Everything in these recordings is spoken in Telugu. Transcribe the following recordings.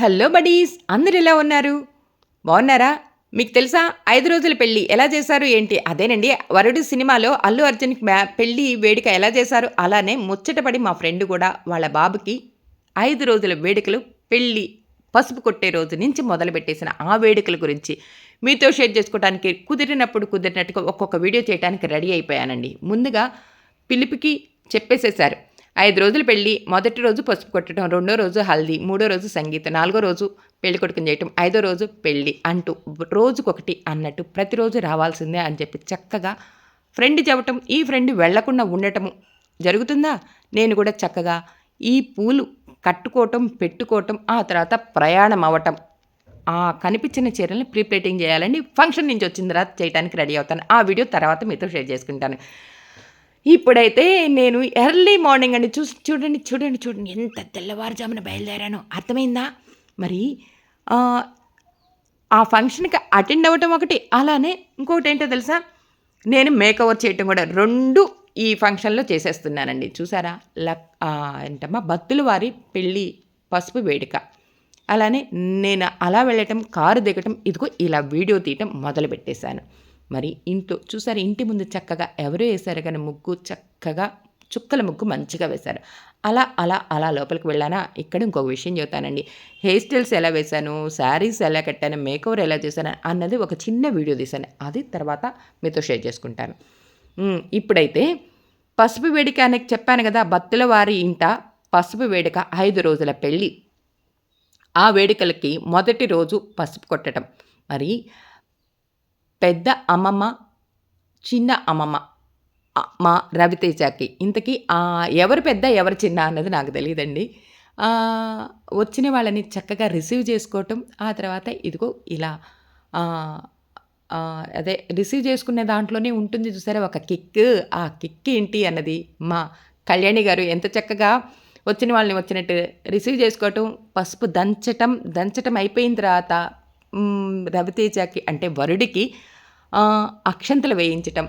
హలో బడీస్ అందరు ఎలా ఉన్నారు? బాగున్నారా? మీకు తెలుసా ఐదు రోజుల పెళ్ళి ఎలా చేశారు ఏంటి? అదేనండి వరుడు సినిమాలో అల్లు అర్జున్కి పెళ్ళి వేడుక ఎలా చేశారు? అలానే ముచ్చటపడి మా ఫ్రెండ్ కూడా వాళ్ళ బాబుకి ఐదు రోజుల వేడుకలు పెళ్ళి పసుపు కొట్టే రోజు నుంచి మొదలుపెట్టేసిన ఆ వేడుకల గురించి మీతో షేర్ చేసుకోవడానికి కుదిరినప్పుడు కుదిరినట్టుగా ఒక్కొక్క వీడియో చేయడానికి రెడీ అయిపోయానండి. ముందుగా పిలిపికి చెప్పేసేశారు. ఐదు రోజులు పెళ్ళి మొదటి రోజు పసుపు కొట్టడం రెండో రోజు హల్దీ మూడో రోజు సంగీతం నాలుగో రోజు పెళ్ళి కొడుకుని చేయటం ఐదో రోజు పెళ్ళి అంటూ రోజుకొకటి అన్నట్టు ప్రతిరోజు రావాల్సిందే అని చెప్పి చక్కగా ఫ్రెండ్ చెప్పటం ఈ ఫ్రెండ్ వెళ్ళకుండా ఉండటము జరుగుతుందా? నేను కూడా చక్కగా ఈ పూలు కట్టుకోవటం పెట్టుకోవటం ఆ తర్వాత ప్రయాణం అవ్వటం ఆ కనిపించిన చీరల్ని ప్రీప్లేటింగ్ చేయాలండి. ఫంక్షన్ నుంచి వచ్చిన తర్వాత చేయడానికి రెడీ అవుతాను. ఆ వీడియో తర్వాత మీతో షేర్ చేసుకుంటాను. ఇప్పుడైతే నేను ఎర్లీ మార్నింగ్ అండి. చూసి చూడండి చూడండి చూడండి. ఎంత తెల్లవారుజామున బయలుదేరానో అర్థమైందా? మరి ఆ, ఫంక్షన్కి అటెండ్ అవ్వటం ఒకటి అలానే ఇంకొకటి ఏంటో తెలుసా? నేను మేకవర్ చేయటం కూడా రెండు ఈ ఫంక్షన్లో చేసేస్తున్నానండి. చూసారా? లక్ ఏంటమ్మా? భక్తుల వారి పెళ్ళి పసుపు వేడుక. అలానే నేను అలా వెళ్ళటం కారు దిగటం ఇదిగో ఇలా వీడియో తీయటం మొదలు పెట్టేశాను మరి ఇంట్లో చూసారు ఇంటి ముందు చక్కగా ఎవరు వేశారు కానీ ముగ్గు చక్కగా చుక్కల ముగ్గు మంచిగా వేశారు. అలా అలా అలా లోపలికి వెళ్ళానా? ఇక్కడ ఇంకొక విషయం చెబుతానండి. హెయిర్ స్టైల్స్ ఎలా వేశాను? శారీస్ ఎలా కట్టాను? మేకవర్ ఎలా చేశాను? అన్నది ఒక చిన్న వీడియో తీశాను. అది తర్వాత మీతో షేర్ చేసుకుంటాను. ఇప్పుడైతే పసుపు వేడిక అనేది చెప్పాను కదా భక్తుల వారి ఇంట పసుపు వేడుక ఐదు రోజుల పెళ్ళి. ఆ వేడుకలకి మొదటి రోజు పసుపు కొట్టడం మరి పెద్ద అమ్మమ్మ చిన్న అమ్మమ్మ మా రవితేజకి. ఇంతకీ ఎవరు పెద్ద ఎవరు చిన్న అన్నది నాకు తెలియదండి. వచ్చిన వాళ్ళని చక్కగా రిసీవ్ చేసుకోవటం ఆ తర్వాత ఇదిగో ఇలా అదే రిసీవ్ చేసుకునే దాంట్లోనే ఉంటుంది చూసారా ఒక కిక్. ఆ కిక్ ఏంటి అన్నది మా కళ్యాణి గారు ఎంత చక్కగా వచ్చిన వాళ్ళని వచ్చినట్టు రిసీవ్ చేసుకోవటం పసుపు దంచటం దంచటం అయిపోయిన తర్వాత రవితేజాకి రవితేజకి అంటే వరుడికి అక్షంతలు వేయించటం.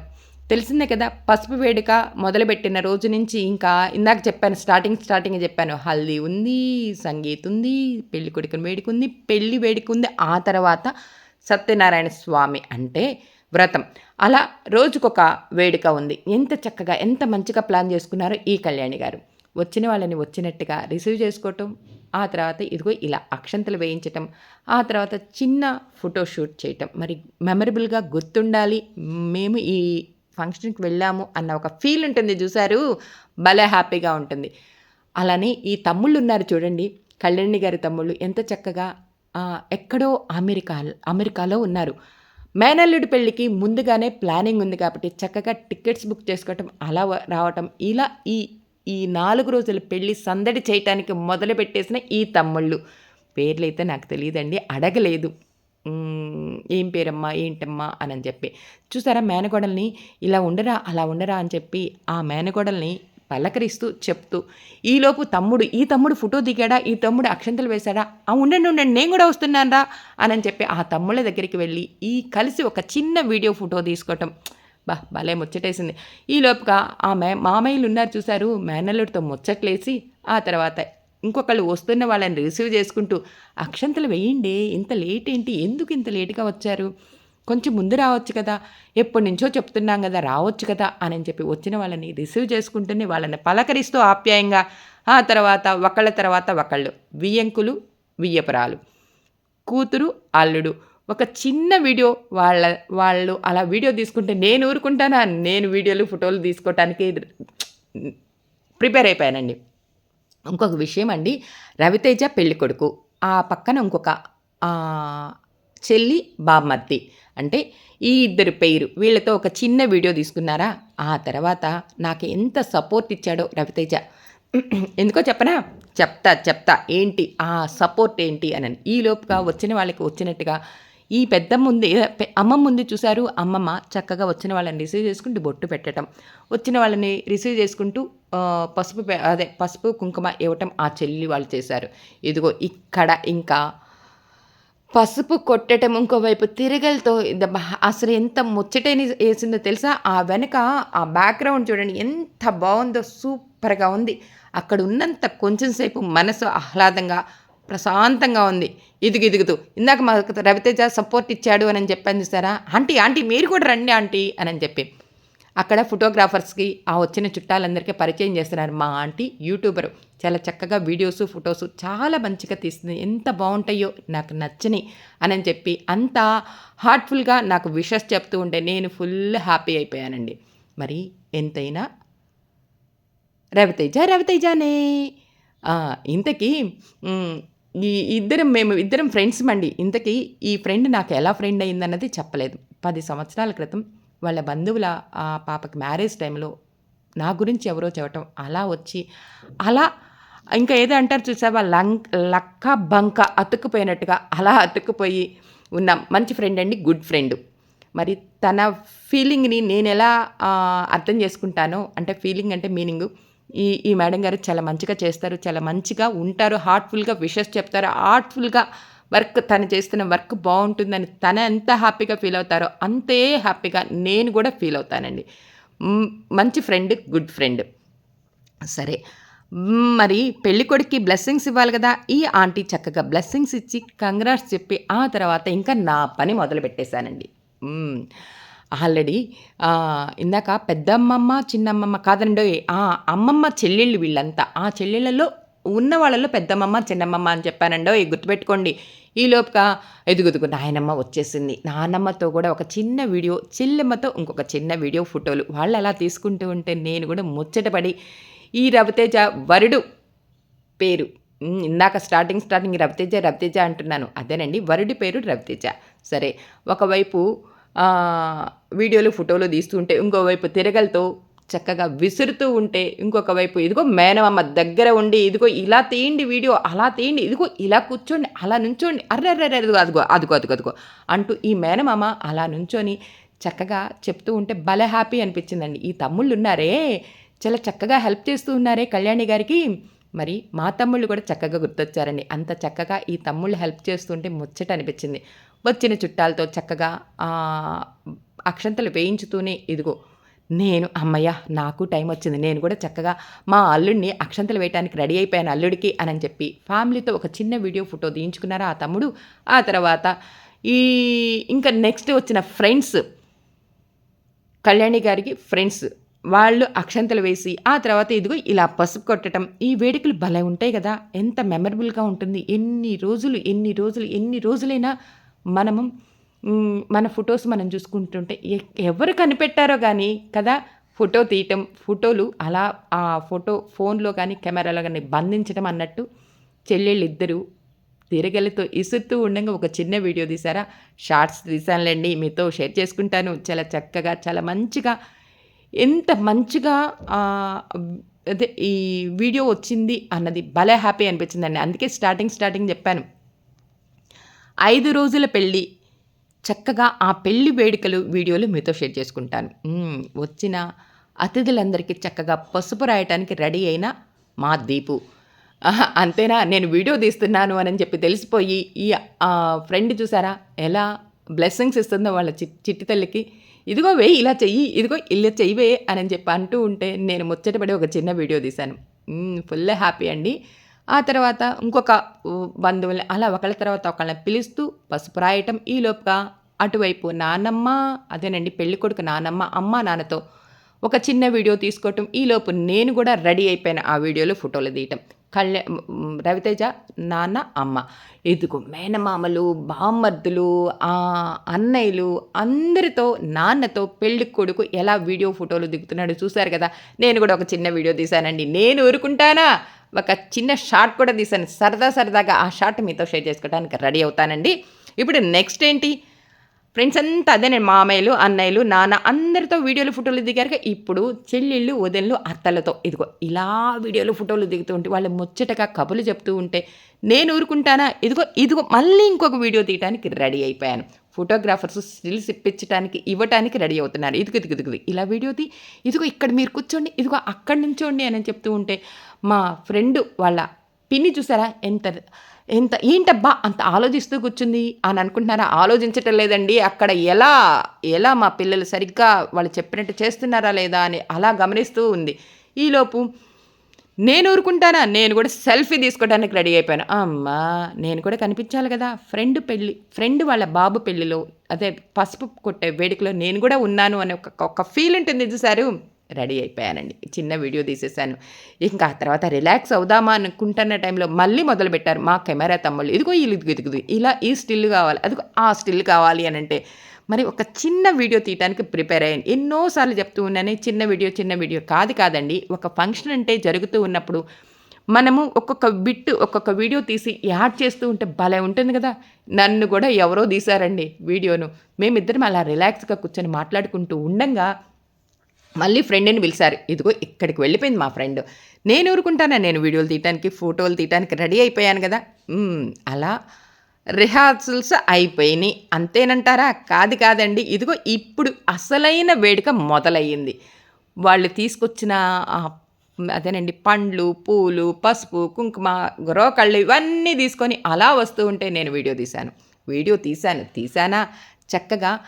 తెలిసిందే కదా పసుపు వేడుక మొదలుపెట్టిన రోజు నుంచి ఇంకా ఇందాక చెప్పాను స్టార్టింగ్ స్టార్టింగ్ చెప్పాను. హల్దీ ఉంది సంగీత్ ఉంది పెళ్ళి కొడుకుని వేడుక ఉంది పెళ్ళి వేడుక ఉంది ఆ తర్వాత సత్యనారాయణ స్వామి అంటే వ్రతం. అలా రోజుకొక వేడుక ఉంది. ఎంత చక్కగా ఎంత మంచిగా ప్లాన్ చేసుకున్నారో ఈ కళ్యాణి గారు. వచ్చిన వాళ్ళని వచ్చినట్టుగా రిసీవ్ చేసుకోవటం ఆ తర్వాత ఇదిగో ఇలా అక్షంతలు వేయించటం ఆ తర్వాత చిన్న ఫోటో షూట్ చేయటం. మరి మెమరబుల్గా గుర్తుండాలి మేము ఈ ఫంక్షన్కి వెళ్ళాము అన్న ఒక ఫీల్ ఉంటుంది చూసారు భలే హ్యాపీగా ఉంటుంది. అలానే ఈ తమ్ముళ్ళు ఉన్నారు చూడండి కళ్యాణి గారి తమ్ముళ్ళు ఎంత చక్కగా ఎక్కడో అమెరికా అమెరికాలో ఉన్నారు. మేనల్లుడి పెళ్ళికి ముందుగానే ప్లానింగ్ ఉంది కాబట్టి చక్కగా టికెట్స్ బుక్ చేసుకోవటం అలా రావటం ఇలా ఈ ఈ నాలుగు రోజుల పెళ్ళి సందడి చేయటానికి మొదలుపెట్టేసిన ఈ తమ్ముళ్ళు. పేర్లైతే నాకు తెలియదండి అడగలేదు. ఏం పేరమ్మా ఏంటమ్మా అని అని చెప్పి. చూసారా మేనగోడల్ని? ఇలా ఉండరా అలా ఉండరా అని చెప్పి ఆ మేనగోడల్ని పలకరిస్తూ చెప్తూ ఈలోపు తమ్ముడు ఈ తమ్ముడు ఫోటో దిగాడా? ఈ తమ్ముడు అక్షంతలు వేశాడా? ఆ ఉండండి ఉండండి నేను కూడా వస్తున్నాను రా అని చెప్పి ఆ తమ్ముళ్ళ దగ్గరికి వెళ్ళి ఈ కలిసి ఒక చిన్న వీడియో ఫోటో తీసుకోవటం. బా భలే ముచ్చటేసింది. ఈ లోపుగా ఆ మే మామయ్యలు ఉన్నారు చూశారు మేనల్లుడితో ముచ్చట్లేసి ఆ తర్వాత ఇంకొకళ్ళు వస్తున్న వాళ్ళని రిసీవ్ చేసుకుంటూ అక్షంతలు వేయండి ఇంత లేట్ ఏంటి ఎందుకు ఇంత లేటుగా వచ్చారు? కొంచెం ముందు రావచ్చు కదా ఎప్పటి నుంచో చెప్తున్నాం కదా రావచ్చు కదా అని చెప్పి వచ్చిన వాళ్ళని రిసీవ్ చేసుకుంటూనే వాళ్ళని పలకరిస్తూ ఆప్యాయంగా ఆ తర్వాత ఒకళ్ళ తర్వాత ఒకళ్ళు వియ్యంకులు వియ్యపురాలు. కూతురు అల్లుడు. ఒక చిన్న వీడియో వాళ్ళ వాళ్ళు అలా వీడియో తీసుకుంటే నేను ఊరుకుంటానా? నేను వీడియోలు ఫోటోలు తీసుకోవటానికి ప్రిపేర్ అయిపోయానండి. ఇంకొక విషయం అండి రవితేజ పెళ్ళి కొడుకు. ఆ పక్కన ఇంకొక చెల్లి బామ్మత్తి అంటే ఈ ఇద్దరు పేరు వీళ్ళతో ఒక చిన్న వీడియో తీసుకున్నారా? ఆ తర్వాత నాకు ఎంత సపోర్ట్ ఇచ్చాడో రవితేజ. ఎందుకో చెప్పనా? చెప్తా చెప్తా. ఏంటి? ఆ సపోర్ట్ ఏంటి? అని. ఈ లోపుగా వచ్చిన వాళ్ళకి వచ్చినట్టుగా ఈ పెద్ద ఉంది అమ్మమ్మ ముందు చూశారు. అమ్మమ్మ చక్కగా వచ్చిన వాళ్ళని రిసీవ్ చేసుకుంటూ బొట్టు పెట్టడం వచ్చిన వాళ్ళని రిసీవ్ చేసుకుంటూ పసుపు అదే పసుపు కుంకుమ ఇవ్వటం ఆ చెల్లి వాళ్ళు చేశారు. ఇదిగో ఇక్కడ ఇంకా పసుపు కొట్టడం ఇంకోవైపు తిరగలతో అసలు ఎంత ముచ్చటని వేసిందో తెలుసా? ఆ వెనక ఆ బ్యాక్గ్రౌండ్ చూడండి ఎంత బాగుందో సూపర్గా ఉంది. అక్కడ ఉన్నంత కొంచెం సేపు మనసు ఆహ్లాదంగా ప్రశాంతంగా ఉంది. ఇదిగు ఇదుగుతూ ఇందాక మాకు రవితేజ సపోర్ట్ ఇచ్చాడు అని చెప్పాను చూసారా? ఆంటీ ఆంటీ మీరు కూడా రండి ఆంటీ అని చెప్పి. అక్కడ ఫోటోగ్రాఫర్స్కి ఆ వచ్చిన చుట్టాలందరికీ పరిచయం చేస్తున్నారు మా ఆంటీ యూట్యూబరు. చాలా చక్కగా వీడియోస్ ఫొటోస్ చాలా మంచిగా తీస్తుంది. ఎంత బాగుంటాయో నాకు నచ్చని అని చెప్పి అంత హార్ట్ఫుల్గా నాకు విషెస్ చెప్తూ ఉంటే నేను ఫుల్ హ్యాపీ అయిపోయానండి. మరి ఎంతైనా రవితేజ రవితేజానే. ఇంతకీ ఈ ఇద్దరం మేము ఇద్దరం ఫ్రెండ్స్ మండి. ఇంతకీ ఈ ఫ్రెండ్ నాకు ఎలా ఫ్రెండ్ అయిందన్నది చెప్పలేదు. పది సంవత్సరాల క్రితం వాళ్ళ బంధువుల ఆ పాపకి మ్యారేజ్ టైంలో నా గురించి ఎవరో చెప్పటం. అలా వచ్చి అలా ఇంకా ఏదో అంటారు చూసావా? లంక్ లక్క బంక అతుక్కుపోయినట్టుగా అలా అతుక్కుపోయి ఉన్నాం. మంచి ఫ్రెండ్ అండి గుడ్ ఫ్రెండ్ మరి తన ఫీలింగ్ని నేను ఎలా అర్థం చేసుకుంటానో అంటే ఫీలింగ్ అంటే మీనింగు ఈ ఈ మేడం గారు చాలా మంచిగా చేస్తారు చాలా మంచిగా ఉంటారు హార్ట్ఫుల్గా విషెస్ చెప్తారు హార్ట్ఫుల్గా వర్క్ తను చేస్తున్న వర్క్ బాగుంటుందని తన ఎంత హ్యాపీగా ఫీల్ అవుతారో అంతే హ్యాపీగా నేను కూడా ఫీల్ అవుతానండి. మంచి ఫ్రెండ్ గుడ్ ఫ్రెండ్ సరే మరి పెళ్ళి కొడుక్కి బ్లెస్సింగ్స్ ఇవ్వాలి కదా ఈ ఆంటీ చక్కగా బ్లెస్సింగ్స్ ఇచ్చి కంగ్రాట్స్ చెప్పి ఆ తర్వాత ఇంకా నా పని మొదలు పెట్టేశానండి ఆల్రెడీ ఇందాక పెద్దమ్మమ్మ చిన్నమ్మమ్మ కాదండి ఆ అమ్మమ్మ చెల్లెళ్ళు వీళ్ళంతా. ఆ చెల్లెళ్ళలో ఉన్న వాళ్ళలో పెద్దమ్మమ్మ చిన్నమ్మమ్మ అని చెప్పానండో. గుర్తుపెట్టుకోండి. ఈ లోపుగా ఎదుగుదుగు నాయనమ్మ వచ్చేసింది. నానమ్మతో కూడా ఒక చిన్న వీడియో చెల్లెమ్మతో ఇంకొక చిన్న వీడియో ఫోటోలు వాళ్ళు అలా తీసుకుంటూ ఉంటే నేను కూడా ముచ్చటపడి ఈ రవితేజ వరుడు పేరు ఇందాక స్టార్టింగ్ స్టార్టింగ్ రవితేజ రవితేజ అంటున్నాను. అదేనండి వరుడి పేరు రవితేజ. సరే ఒకవైపు వీడియోలు ఫోటోలు తీస్తుంటే ఇంకోవైపు తిరగలతో చక్కగా విసురుతూ ఉంటే ఇంకొక వైపు ఇదిగో మేనమమ్మ దగ్గర ఉండి ఇదిగో ఇలా తీయండి వీడియో అలా తీయండి ఇదిగో ఇలా కూర్చోండి అలా నుంచోండి అర్రర్రర్ర అదిగో అదిగో అదిగో అదిగో అదిగో అంటూ ఈ మేనమామ అలా నుంచొని చక్కగా చెప్తూ ఉంటే భలే హ్యాపీ అనిపించిందండి. ఈ తమ్ముళ్ళు ఉన్నారే చాలా చక్కగా హెల్ప్ చేస్తూ ఉన్నారే కళ్యాణి గారికి మరి మా తమ్ముళ్ళు కూడా చక్కగా గుర్తొచ్చారండి. అంత చక్కగా ఈ తమ్ముళ్ళు హెల్ప్ చేస్తుంటే ముచ్చట అనిపించింది. వచ్చిన చుట్టాలతో చక్కగా అక్షంతలు వేయించుతూనే ఇదిగో నేను అమ్మయ్య నాకు టైం వచ్చింది. నేను కూడా చక్కగా మా అల్లుడిని అక్షంతలు వేయడానికి రెడీ అయిపోయాను అల్లుడికి అని చెప్పి. ఫ్యామిలీతో ఒక చిన్న వీడియో ఫోటో తీయించుకున్నారు ఆ తమ్ముడు? ఆ తర్వాత ఈ ఇంకా నెక్స్ట్ వచ్చిన ఫ్రెండ్స్ కళ్యాణి గారికి ఫ్రెండ్స్ వాళ్ళు అక్షంతలు వేసి ఆ తర్వాత ఇదిగో ఇలా పసుపు కొట్టడం ఈ వేడుకలు భలే ఉంటాయి కదా. ఎంత మెమరబుల్గా ఉంటుంది. ఎన్ని రోజులు ఎన్ని రోజులు ఎన్ని రోజులైనా మనము మన ఫొటోస్ మనం చూసుకుంటుంటే ఎవరు కనిపెట్టారో కానీ కదా ఫోటో తీయటం ఫోటోలు అలా ఆ ఫోటో ఫోన్లో కానీ కెమెరాలో కానీ బంధించడం అన్నట్టు చెల్లెళ్ళు ఇద్దరు తిరగలతో ఇసుతూ ఉండగా ఒక చిన్న వీడియో తీసారా షార్ట్స్ తీసానులేండి మీతో షేర్ చేసుకుంటాను. చాలా చక్కగా చాలా మంచిగా ఎంత మంచిగా అదే ఈ వీడియో వచ్చింది అన్నది భలే హ్యాపీ అనిపించిందండి. అందుకే స్టార్టింగ్ స్టార్టింగ్ చెప్పాను. ఐదు రోజుల పెళ్ళి చక్కగా ఆ పెళ్ళి వేడుకలు వీడియోలు మీతో షేర్ చేసుకుంటాను. వచ్చిన అతిథులందరికీ చక్కగా పసుపు రాయటానికి రెడీ అయిన మా దీపు. అంతేనా? నేను వీడియో తీస్తున్నాను అని చెప్పి తెలిసిపోయి ఈ ఫ్రెండ్ చూసారా? ఎలా బ్లెస్సింగ్స్ ఇస్తుందో వాళ్ళ చిట్టి తల్లికి. ఇదిగో వేయి ఇలా చెయ్యి ఇదిగో ఇలా చెయ్యివే అని చెప్పి అంటూ ఉంటే నేను ముచ్చటపడి ఒక చిన్న వీడియో తీశాను. ఫుల్ హ్యాపీ అండి. ఆ తర్వాత ఇంకొక బంధువుల్ని అలా ఒకళ్ళ తర్వాత ఒకళ్ళని పిలుస్తూ పసుపు రాయటం ఈలోపుగా అటువైపు నానమ్మ అదేనండి పెళ్ళి కొడుకు నానమ్మ అమ్మ నాన్నతో ఒక చిన్న వీడియో తీసుకోవటం. ఈలోపు నేను కూడా రెడీ అయిపోయిన ఆ వీడియోలో ఫోటోలు తీయటం. కళ్యా రవితేజ నాన్న అమ్మ. ఇదిగో మేనమామలు బామ్మర్దులు అన్నయ్యలు అందరితో నాన్నతో పెళ్ళి కొడుకు ఎలా వీడియో ఫోటోలు దిగుతున్నాడు చూశారు కదా? నేను కూడా ఒక చిన్న వీడియో తీశానండి. నేను ఊరుకుంటానా? ఒక చిన్న షార్ట్ కూడా తీశాను. సరదా సరదాగా ఆ షార్ట్ మీతో షేర్ చేసుకోవడానికి రెడీ అవుతానండి. ఇప్పుడు నెక్స్ట్ ఏంటి? ఫ్రెండ్స్ అంతా అదే నేను మామయ్యలు అన్నయ్యలు నాన్న అందరితో వీడియోలు ఫోటోలు దిగారు ఇప్పుడు చెల్లెళ్ళు వదినలు అత్తలతో. ఇదిగో ఇలా వీడియోలు ఫోటోలు దిగుతూ ఉంటే వాళ్ళు ముచ్చటగా కబులు చెప్తూ ఉంటే నేను ఊరుకుంటానా? ఇదిగో ఇదిగో మళ్ళీ ఇంకొక వీడియో తీయడానికి రెడీ అయిపోయాను. ఫోటోగ్రాఫర్స్ స్టిల్స్ ఇప్పించడానికి ఇవ్వడానికి రెడీ అవుతున్నారు. ఇదిగు ఇదిగు ఇదిగు ఇలా వీడియో తీ ఇదిగో ఇక్కడ మీరు కూర్చోండి ఇదిగో అక్కడి నుంచోండి అని చెప్తూ ఉంటే మా ఫ్రెండ్ వాళ్ళ పిన్ని చూసారా? ఎంత ఎంత ఏంటబ్బా అంత ఆలోచిస్తూ కూర్చుంది అని అనుకుంటున్నారా? ఆలోచించటం లేదండి. అక్కడ ఎలా ఎలా మా పిల్లలు సరిగ్గా వాళ్ళు చెప్పినట్టు చేస్తున్నారా లేదా అని అలా గమనిస్తూ ఉంది. ఈలోపు నేను ఊరుకుంటానా? నేను కూడా సెల్ఫీ తీసుకోవడానికి రెడీ అయిపోయాను. అమ్మా నేను కూడా కనిపించాలి కదా. ఫ్రెండ్ పెళ్ళి ఫ్రెండ్ వాళ్ళ బాబు పెళ్ళిలో అదే పసుపు కొట్టే వేడుకలో నేను కూడా ఉన్నాను అనే ఒక ఒక ఫీల్ ఉంటుంది చూసారు రెడీ అయిపోయానండి. చిన్న వీడియో తీసేసాను. ఇంకా ఆ తర్వాత రిలాక్స్ అవుదామా అనుకుంటున్న టైంలో మళ్ళీ మొదలుపెట్టారు మా కెమెరా తమ్ముళ్ళు ఇదిగో ఇది ఇదిగో ఇలా ఈ స్టిల్ కావాలి అదిగో ఆ స్టిల్ కావాలి అని అంటే మరి ఒక చిన్న వీడియో తీయడానికి ప్రిపేర్ అయ్యాను ఎన్నోసార్లు చెప్తూ ఉన్నాను చిన్న వీడియో చిన్న వీడియో కాదు కాదండి ఒక ఫంక్షన్ అంటే జరుగుతూ ఉన్నప్పుడు మనము ఒక్కొక్క బిట్ ఒక్కొక్క వీడియో తీసి యాడ్ చేస్తూ ఉంటే భలే ఉంటుంది కదా. నన్ను కూడా ఎవరో తీశారండి వీడియోను. మేమిద్దరం అలా రిలాక్స్గా కూర్చొని మాట్లాడుకుంటూ ఉండంగా మళ్ళీ ఫ్రెండ్ని పిలిచారు. ఇదిగో ఇక్కడికి వెళ్ళిపోయింది మా ఫ్రెండ్ నేను ఊరుకుంటానా? నేను వీడియోలు తీయటానికి ఫోటోలు తీయటానికి రెడీ అయిపోయాను కదా. అలా రిహార్సల్స్ అయిపోయినాయి. అంతేనంటారా? కాదు కాదండి. ఇదిగో ఇప్పుడు అసలైన వేడుక మొదలయ్యింది. వాళ్ళు తీసుకొచ్చిన అదేనండి పండ్లు పూలు పసుపు కుంకుమ రోకళ్ళు ఇవన్నీ తీసుకొని అలా వస్తూ ఉంటే నేను వీడియో తీశాను. వీడియో తీశాను. తీశానా? చక్కగా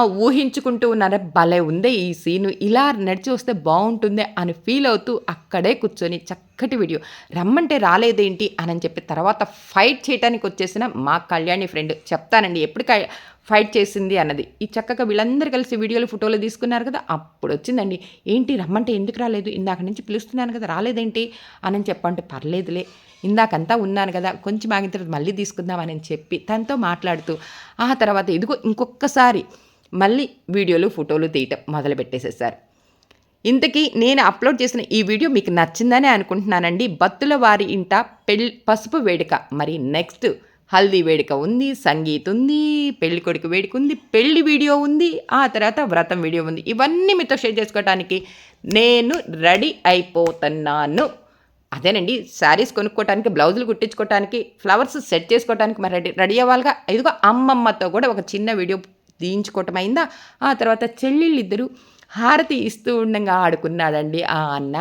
ఊహించుకుంటూ ఉన్నారే? భలే ఉందే ఈ సీను. ఇలా నడిచి వస్తే బాగుంటుందే అని ఫీల్ అవుతూ అక్కడే కూర్చొని చక్కటి వీడియో. రమ్మంటే రాలేదేంటి? అని చెప్పి తర్వాత ఫైట్ చేయడానికి వచ్చేసిన మా కళ్యాణి ఫ్రెండ్. చెప్తానండి ఎప్పుడు క- ఫైట్ చేసింది అన్నది. ఈ చక్కగా వీళ్ళందరూ కలిసి వీడియోలు ఫోటోలు తీసుకున్నారు కదా అప్పుడు వచ్చిందండి ఏంటి రమ్మంటే ఎందుకు రాలేదు? ఇందాక నుంచి పిలుస్తున్నాను కదా రాలేదేంటి? అని చెప్పంటే పర్లేదులే ఇందాకంతా ఉన్నాను కదా కొంచెం ఆగిన తర్వాత మళ్ళీ తీసుకుందామని చెప్పి తనతో మాట్లాడుతూ ఆ తర్వాత ఇదిగో ఇంకొకసారి మళ్ళీ వీడియోలు ఫోటోలు తీయటం మొదలు పెట్టేసేసారు ఇంతకీ నేను అప్లోడ్ చేసిన ఈ వీడియో మీకు నచ్చిందని అనుకుంటున్నానండి. బత్తుల వారి ఇంట పెళ్ళి పసుపు వేడుక. మరి నెక్స్ట్ హల్దీ వేడుక ఉంది సంగీత్ ఉంది పెళ్ళి కొడుకు వేడుక ఉంది పెళ్ళి వీడియో ఉంది ఆ తర్వాత వ్రతం వీడియో ఉంది. ఇవన్నీ మీతో షేర్ చేసుకోవడానికి నేను రెడీ అయిపోతున్నాను. అదేనండి శారీస్ కొనుక్కోవడానికి బ్లౌజులు కుట్టించుకోవడానికి ఫ్లవర్స్ సెట్ చేసుకోవడానికి మరి రెడీ రెడీ అవ్వాలిగా. ఇదిగో అమ్మమ్మతో కూడా ఒక చిన్న వీడియో తీయించుకోవటం అయిందా? ఆ తర్వాత చెల్లెళ్ళిద్దరూ హారతి ఇస్తూ ఉండగా ఆడుకున్నాడండి ఆ అన్న.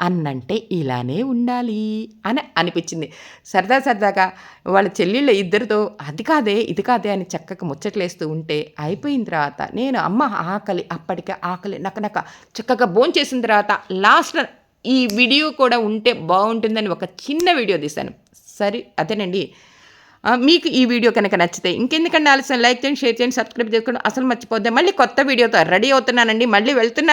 అన్నంటే ఇలానే ఉండాలి అని అనిపించింది. సరదా సరదాగా వాళ్ళ చెల్లెళ్ళ ఇద్దరితో అది కాదే ఇది కాదే అని చక్కగా ముచ్చట్లేస్తూ ఉంటే అయిపోయిన తర్వాత నేను అమ్మ ఆకలి అప్పటికే ఆకలి నకనక చక్కగా భోంచేసిన తర్వాత లాస్ట్ ఈ వీడియో కూడా ఉంటే బాగుంటుందని ఒక చిన్న వీడియో తీశాను. సరే అదేనండి. మీకు ఈ వీడియో కనుక నచ్చితే ఇంకెందుకంటే ఆలస్యం? లైక్ చేయండి షేర్ చేయండి సబ్స్క్రైబ్ చేసుకోండి. అసలు మర్చిపోతే మళ్ళీ కొత్త వీడియోతో రెడీ అవుతున్నానండి. మళ్ళీ వెళ్తున్నా